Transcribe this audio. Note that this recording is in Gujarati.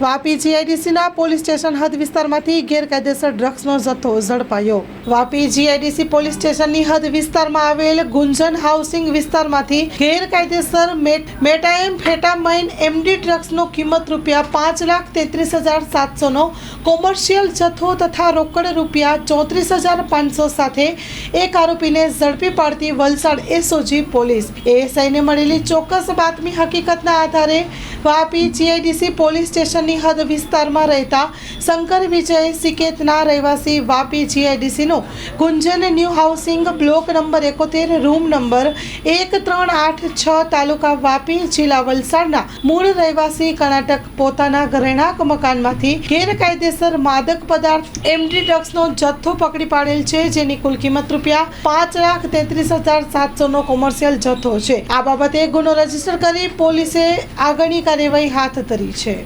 વાપી જીઆઈડીસીના પોલીસ સ્ટેશન હદ વિસ્તારમાંથી ગેરકાયદેસર ડ્રગ્સનો જથ્થો ઝડપાયો. વાપી જીઆઈડીસી પોલીસ સ્ટેશનની હદ વિસ્તારમાં આવેલ ગુંજન હાઉસિંગ વિસ્તારમાંથી ગેરકાયદેસર મેટ- મેટાએમ ફેટામાઇન એમડી ડ્રગ્સનો કિંમત રૂપિયા પાંચ લાખ તેત્રીસ હજાર સાતસોનો કોમર્શિયલ જથ્થો તથા રોકડ રૂપિયા ચોત્રીસ હજાર પાંચસો સાથે એક આરોપીને ઝડપી પાડતી વલસાડ એસઓજી પોલીસ. એએસઆઈને મળેલી ચોક્કસ બાતમી હકીકતના આધારે વાપી જીઆઈડીસી પોલીસ સ્ટેશનની હદ વિસ્તારમાં રહેતા શંકર વિજય સિકેતના રહેવાસી Vapi જીઆઈડીસીનો Gunjan new housing block number એકોતેર, રૂમ નંબર એક ત્રણ આઠ છ, તાલુકા વાપી જિલ્લા વલસાડના મૂળ રહેવાસી કર્ણાટક પોતાના ઘરેણાક મકાનમાંથી ગેરકાયદેસર માદક પદાર્થ એમડી ડ્રગ્સનો જથ્થો પકડી પાડેલ છે, જેની કુલ કિંમત રૂપિયા પાંચ લાખ તેત્રીસ હજાર સાતસોનો કોમર્શિયલ જથ્થો છે. આ બાબતે ગુનો રજિસ્ટર કરી પોલીસે આગળની કાર્યવાહી હાથ ધરી છે.